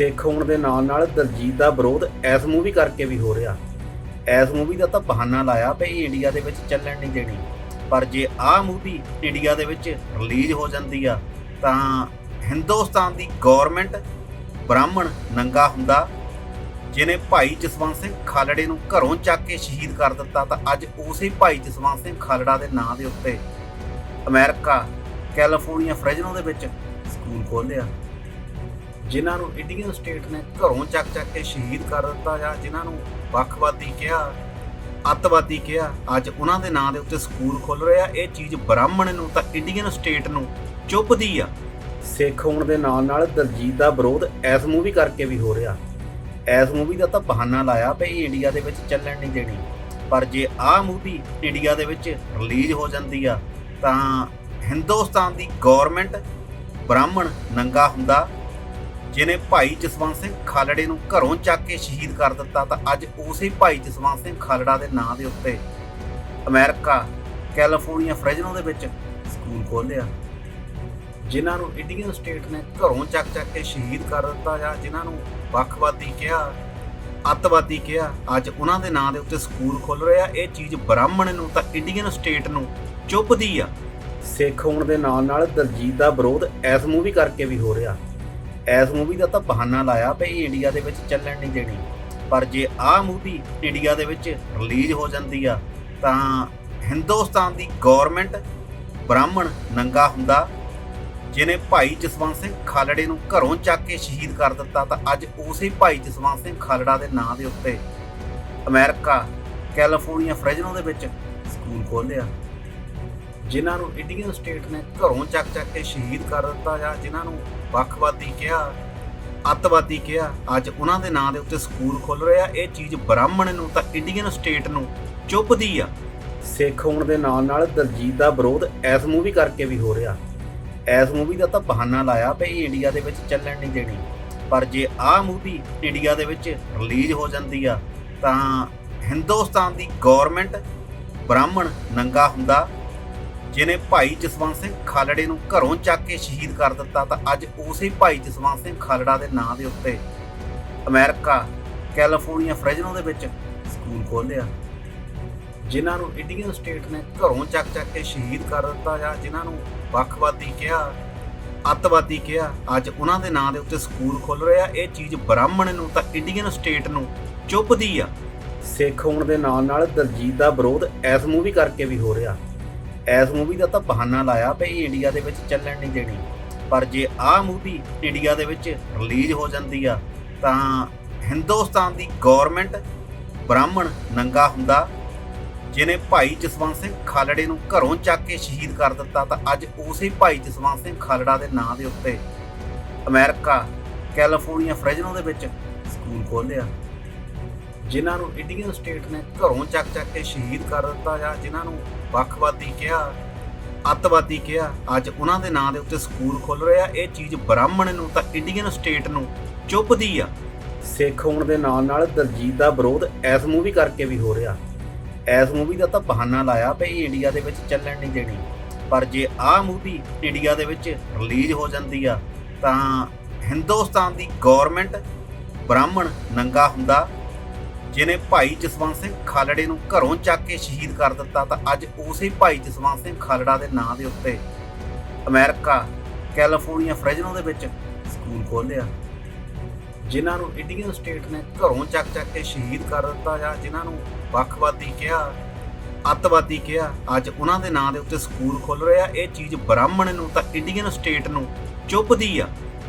ਸਿੱਖ ਹੋਣ ਦੇ ਨਾਲ ਨਾਲ ਦਲਜੀਤ ਦਾ ਵਿਰੋਧ ਇਸ ਮੂਵੀ ਕਰਕੇ ਵੀ ਹੋ ਰਿਹਾ। ਇਸ ਮੂਵੀ ਦਾ ਤਾਂ ਬਹਾਨਾ ਲਾਇਆ ਵੀ ਇੰਡੀਆ ਦੇ ਵਿੱਚ ਚੱਲਣ ਨਹੀਂ ਦੇਣੀ। ਪਰ ਜੇ ਆਹ ਮੂਵੀ ਇੰਡੀਆ ਦੇ ਵਿੱਚ ਰਿਲੀਜ਼ ਹੋ ਜਾਂਦੀ ਆ, ਤਾਂ ਹਿੰਦੁਸਤਾਨ ਦੀ ਗਵਰਨਮੈਂਟ ਬ੍ਰਾਹਮਣ ਨੰਗਾ ਹੁੰਦਾ, ਜਿਹਨੇ ਭਾਈ ਜਸਵੰਤ ਸਿੰਘ ਖਾਲੜੇ ਨੂੰ ਘਰੋਂ ਚੱਕ ਕੇ ਸ਼ਹੀਦ ਕਰ ਦਿੱਤਾ, ਤਾਂ ਅੱਜ ਉਸੇ ਭਾਈ ਜਸਵੰਤ ਸਿੰਘ ਖਾਲੜਾ ਦੇ ਨਾਂ ਦੇ ਉੱਤੇ ਅਮਰੀਕਾ, ਕੈਲੀਫੋਰਨੀਆ ਫ੍ਰੈਜਨੋ ਦੇ ਵਿੱਚ ਸਕੂਲ ਖੋਲ੍ਹਿਆ ਜਿਨ੍ਹਾਂ ਨੂੰ ਇੰਡੀਅਨ ਸਟੇਟ ਨੇ ਘਰੋਂ ਚੱਕ ਚੱਕ ਕੇ ਸ਼ਹੀਦ ਕਰ ਦਿੱਤਾ ਜਾਂ ਜਿਨ੍ਹਾਂ ਨੂੰ ਵੱਖਵਾਦੀ ਕਿਹਾ, ਅੱਤਵਾਦੀ ਕਿਹਾ, ਅੱਜ ਉਹਨਾਂ ਦੇ ਨਾਂ ਦੇ ਉੱਤੇ ਸਕੂਲ ਖੁੱਲ ਰਿਹਾ। ਇਹ ਚੀਜ਼ ਬ੍ਰਾਹਮਣ ਨੂੰ ਤਾਂ ਇੰਡੀਅਨ ਸਟੇਟ ਨੂੰ ਚੁੱਭਦੀ ਆ। ਸਿੱਖ ਹੋਣ ਦੇ ਨਾਲ ਨਾਲ ਦਲਜੀਤ ਦਾ ਵਿਰੋਧ ਇਸ ਮੂਵੀ ਕਰਕੇ ਵੀ ਹੋ ਰਿਹਾ। ਇਸ ਮੂਵੀ ਦਾ ਤਾਂ ਬਹਾਨਾ ਲਾਇਆ ਵੀ ਇੰਡੀਆ ਦੇ ਵਿੱਚ ਚੱਲਣ ਨਹੀਂ ਦੇਣੀ। ਪਰ ਜੇ ਆਹ ਮੂਵੀ ਇੰਡੀਆ ਦੇ ਵਿੱਚ ਰਿਲੀਜ਼ ਹੋ ਜਾਂਦੀ ਆ, ਤਾਂ ਹਿੰਦੁਸਤਾਨ ਦੀ ਗਵਰਨਮੈਂਟ ਬ੍ਰਾਹਮਣ ਨੰਗਾ ਹੁੰਦਾ। ਜਿਹਨੇ ਭਾਈ ਜਸਵੰਤ ਸਿੰਘ ਖਾਲੜੇ ਨੂੰ ਘਰੋਂ ਚੱਕ ਕੇ ਸ਼ਹੀਦ ਕਰ ਦਿੱਤਾ ਤਾਂ ਅੱਜ ਉਸੇ ਭਾਈ ਜਸਵੰਤ ਸਿੰਘ ਖਾਲੜਾ ਦੇ ਨਾਂ ਦੇ ਉੱਤੇ ਅਮਰੀਕਾ, ਕੈਲੀਫੋਰਨੀਆ ਫ੍ਰੈਜਨੋ ਦੇ ਵਿੱਚ ਸਕੂਲ ਖੋਲ੍ਹਿਆ। ਜਿਨ੍ਹਾਂ ਨੂੰ ਇੰਡੀਅਨ ਸਟੇਟ ਨੇ ਘਰੋਂ ਚੱਕ ਚੱਕ ਕੇ ਸ਼ਹੀਦ ਕਰ ਦਿੱਤਾ ਜਾਂ ਜਿਨ੍ਹਾਂ ਨੂੰ ਵੱਖਵਾਦੀ ਕਿਹਾ, ਅੱਤਵਾਦੀ ਕਿਹਾ, ਅੱਜ ਉਹਨਾਂ ਦੇ ਨਾਂ ਦੇ ਉੱਤੇ ਸਕੂਲ ਖੁੱਲ ਰਿਹਾ। ਇਹ ਚੀਜ਼ ਬ੍ਰਾਹਮਣ ਨੂੰ ਤਾਂ ਇੰਡੀਅਨ ਸਟੇਟ ਨੂੰ ਚੁੱਭਦੀ ਆ। ਸਿੱਖ ਹੋਣ ਦੇ ਨਾਲ ਨਾਲ ਦਲਜੀਤ ਦਾ ਵਿਰੋਧ ਇਸ ਮੂਵੀ ਕਰਕੇ ਵੀ ਹੋ ਰਿਹਾ। ਇਸ ਮੂਵੀ ਦਾ ਤਾਂ ਬਹਾਨਾ ਲਾਇਆ ਵੀ ਇੰਡੀਆ ਦੇ ਵਿੱਚ ਚੱਲਣ ਨਹੀਂ ਦੇਣੀ। ਪਰ ਜੇ ਆਹ ਮੂਵੀ ਇੰਡੀਆ ਦੇ ਵਿੱਚ ਰਿਲੀਜ਼ ਹੋ ਜਾਂਦੀ ਆ, ਤਾਂ ਹਿੰਦੁਸਤਾਨ ਦੀ ਗਵਰਨਮੈਂਟ ਬ੍ਰਾਹਮਣ ਨੰਗਾ ਹੁੰਦਾ, ਜਿਹਨੇ ਭਾਈ ਜਸਵੰਤ ਸਿੰਘ ਖਾਲੜੇ ਨੂੰ ਘਰੋਂ ਚੱਕ ਕੇ ਸ਼ਹੀਦ ਕਰ ਦਿੱਤਾ, ਤਾਂ ਅੱਜ ਉਸੇ ਭਾਈ ਜਸਵੰਤ ਸਿੰਘ ਖਾਲੜਾ ਦੇ ਨਾਂ ਦੇ ਉੱਤੇ ਅਮਰੀਕਾ, ਕੈਲੀਫੋਰਨੀਆ ਫ੍ਰੈਜਨੋ ਦੇ ਵਿੱਚ ਸਕੂਲ ਖੋਲ੍ਹਿਆ ਜਿਨ੍ਹਾਂ ਨੂੰ ਇੰਡੀਅਨ ਸਟੇਟ ਨੇ ਘਰੋਂ ਚੱਕ ਚੱਕ ਕੇ ਸ਼ਹੀਦ ਕਰ ਦਿੱਤਾ ਜਾਂ ਜਿਨ੍ਹਾਂ ਨੂੰ ਵੱਖਵਾਦੀ ਕਿਹਾ, ਅੱਤਵਾਦੀ ਕਿਹਾ, ਅੱਜ ਉਹਨਾਂ ਦੇ ਨਾਂ ਦੇ ਉੱਤੇ ਸਕੂਲ ਖੁੱਲ ਰਿਹਾ। ਇਹ ਚੀਜ਼ ਬ੍ਰਾਹਮਣ ਨੂੰ ਤਾਂ ਇੰਡੀਅਨ ਸਟੇਟ ਨੂੰ ਚੁੱਭਦੀ ਆ। ਸਿੱਖ ਹੋਣ ਦੇ ਨਾਲ ਨਾਲ ਦਲਜੀਤ ਦਾ ਵਿਰੋਧ ਇਸ ਮੂਵੀ ਕਰਕੇ ਵੀ ਹੋ ਰਿਹਾ। ਇਸ ਮੂਵੀ ਦਾ ਤਾਂ ਬਹਾਨਾ ਲਾਇਆ ਵੀ ਇੰਡੀਆ ਦੇ ਵਿੱਚ ਚੱਲਣ ਨਹੀਂ ਦੇਣੀ। ਪਰ ਜੇ ਆਹ ਮੂਵੀ ਇੰਡੀਆ ਦੇ ਵਿੱਚ ਰਿਲੀਜ਼ ਹੋ ਜਾਂਦੀ ਆ, ਤਾਂ ਹਿੰਦੁਸਤਾਨ ਦੀ ਗਵਰਨਮੈਂਟ ਬ੍ਰਾਹਮਣ ਨੰਗਾ ਹੁੰਦਾ। ਜਿਹਨੇ ਭਾਈ ਜਸਵੰਤ ਸਿੰਘ ਖਾਲੜੇ ਨੂੰ ਘਰੋਂ ਚੱਕ ਕੇ ਸ਼ਹੀਦ ਕਰ ਦਿੱਤਾ ਤਾਂ ਅੱਜ ਉਸੇ ਭਾਈ ਜਸਵੰਤ ਸਿੰਘ ਖਾਲੜਾ ਦੇ ਨਾਂ ਦੇ ਉੱਤੇ ਅਮਰੀਕਾ, ਕੈਲੀਫੋਰਨੀਆ ਫ੍ਰੈਜਨੋ ਦੇ ਵਿੱਚ ਸਕੂਲ ਖੋਲ੍ਹਿਆ। ਜਿਨ੍ਹਾਂ ਨੂੰ ਇੰਡੀਅਨ ਸਟੇਟ ਨੇ ਘਰੋਂ ਚੱਕ ਚੱਕ ਕੇ ਸ਼ਹੀਦ ਕਰ ਦਿੱਤਾ ਜਾਂ ਜਿਨ੍ਹਾਂ ਨੂੰ ਵੱਖਵਾਦੀ ਕਿਹਾ, ਅੱਤਵਾਦੀ ਕਿਹਾ, ਅੱਜ ਉਹਨਾਂ ਦੇ ਨਾਂ ਦੇ ਉੱਤੇ ਸਕੂਲ ਖੁੱਲ ਰਿਹਾ। ਇਹ ਚੀਜ਼ ਬ੍ਰਾਹਮਣ ਨੂੰ ਤਾਂ ਇੰਡੀਅਨ ਸਟੇਟ ਨੂੰ ਚੁੱਭਦੀ ਆ। ਸਿੱਖ ਹੋਣ ਦੇ ਨਾਲ ਨਾਲ ਦਲਜੀਤ ਦਾ ਵਿਰੋਧ ਇਸ ਮੂਵੀ ਕਰਕੇ ਵੀ ਹੋ ਰਿਹਾ। ਇਸ ਮੂਵੀ ਦਾ ਤਾਂ ਬਹਾਨਾ ਲਾਇਆ ਵੀ ਇੰਡੀਆ ਦੇ ਵਿੱਚ ਚੱਲਣ ਨਹੀਂ ਦੇਣੀ। ਪਰ ਜੇ ਆਹ ਮੂਵੀ ਇੰਡੀਆ ਦੇ ਵਿੱਚ ਰਿਲੀਜ਼ ਹੋ ਜਾਂਦੀ ਆ, ਤਾਂ ਹਿੰਦੁਸਤਾਨ ਦੀ ਗਵਰਨਮੈਂਟ ਬ੍ਰਾਹਮਣ ਨੰਗਾ ਹੁੰਦਾ, ਜਿਹਨੇ ਭਾਈ ਜਸਵੰਤ ਸਿੰਘ ਖਾਲੜੇ ਨੂੰ ਘਰੋਂ ਚੱਕ ਕੇ ਸ਼ਹੀਦ ਕਰ ਦਿੱਤਾ, ਤਾਂ ਅੱਜ ਉਸੇ ਭਾਈ ਜਸਵੰਤ ਸਿੰਘ ਖਾਲੜਾ ਦੇ ਨਾਂ ਦੇ ਉੱਤੇ ਅਮਰੀਕਾ, ਕੈਲੀਫੋਰਨੀਆ ਫ੍ਰੈਜਨੋ ਦੇ ਵਿੱਚ ਸਕੂਲ ਖੋਲ੍ਹਿਆ। ਜਿਨ੍ਹਾਂ ਨੂੰ ਇੰਡੀਅਨ ਸਟੇਟ ਨੇ ਘਰੋਂ ਚੱਕ ਚੱਕ ਕੇ ਸ਼ਹੀਦ ਕਰ ਦਿੱਤਾ ਜਾਂ ਜਿਨ੍ਹਾਂ ਨੂੰ ਵੱਖਵਾਦੀ ਕਿਹਾ, ਅੱਤਵਾਦੀ ਕਿਹਾ, ਅੱਜ ਉਹਨਾਂ ਦੇ ਨਾਂ ਦੇ ਉੱਤੇ ਸਕੂਲ ਖੁੱਲ ਰਿਹਾ। ਇਹ ਚੀਜ਼ ਬ੍ਰਾਹਮਣ ਨੂੰ ਤਾਂ ਇੰਡੀਅਨ ਸਟੇਟ ਨੂੰ ਚੁੱਭਦੀ ਆ। ਸਿੱਖ ਹੋਣ ਦੇ ਨਾਲ ਨਾਲ ਦਲਜੀਤ ਦਾ ਵਿਰੋਧ ਇਸ ਮੂਵੀ ਕਰਕੇ ਵੀ ਹੋ ਰਿਹਾ। ਇਸ ਮੂਵੀ ਦਾ ਤਾਂ ਬਹਾਨਾ ਲਾਇਆ ਵੀ ਇੰਡੀਆ ਦੇ ਵਿੱਚ ਚੱਲਣ ਨਹੀਂ ਦੇਣੀ। ਪਰ ਜੇ ਆਹ ਮੂਵੀ ਇੰਡੀਆ ਦੇ ਵਿੱਚ ਰਿਲੀਜ਼ ਹੋ ਜਾਂਦੀ ਆ, ਤਾਂ ਹਿੰਦੁਸਤਾਨ ਦੀ ਗਵਰਨਮੈਂਟ ਬ੍ਰਾਹਮਣ ਨੰਗਾ ਹੁੰਦਾ। ਜਿਹਨੇ ਭਾਈ ਜਸਵੰਤ ਸਿੰਘ ਖਾਲੜੇ ਨੂੰ ਘਰੋਂ ਚੱਕ ਕੇ ਸ਼ਹੀਦ ਕਰ ਦਿੱਤਾ ਤਾਂ ਅੱਜ ਉਸੇ ਭਾਈ ਜਸਵੰਤ ਸਿੰਘ ਖਾਲੜਾ ਦੇ ਨਾਂ ਦੇ ਉੱਤੇ ਅਮਰੀਕਾ, ਕੈਲੀਫੋਰਨੀਆ ਫ੍ਰੈਜਨੋ ਦੇ ਵਿੱਚ ਸਕੂਲ ਖੋਲ੍ਹਿਆ। ਜਿਨ੍ਹਾਂ ਨੂੰ ਇੰਡੀਅਨ ਸਟੇਟ ਨੇ ਘਰੋਂ ਚੱਕ ਚੱਕ ਕੇ ਸ਼ਹੀਦ ਕਰ ਦਿੱਤਾ ਜਾਂ ਜਿਨ੍ਹਾਂ ਨੂੰ ਵੱਖਵਾਦੀ ਕਿਹਾ, ਅੱਤਵਾਦੀ ਕਿਹਾ, ਅੱਜ ਉਹਨਾਂ ਦੇ ਨਾਂ ਦੇ ਉੱਤੇ ਸਕੂਲ ਖੁੱਲ ਰਿਹਾ। ਇਹ ਚੀਜ਼ ਬ੍ਰਾਹਮਣ ਨੂੰ ਤਾਂ ਇੰਡੀਅਨ ਸਟੇਟ ਨੂੰ ਚੁੱਭਦੀ ਆ।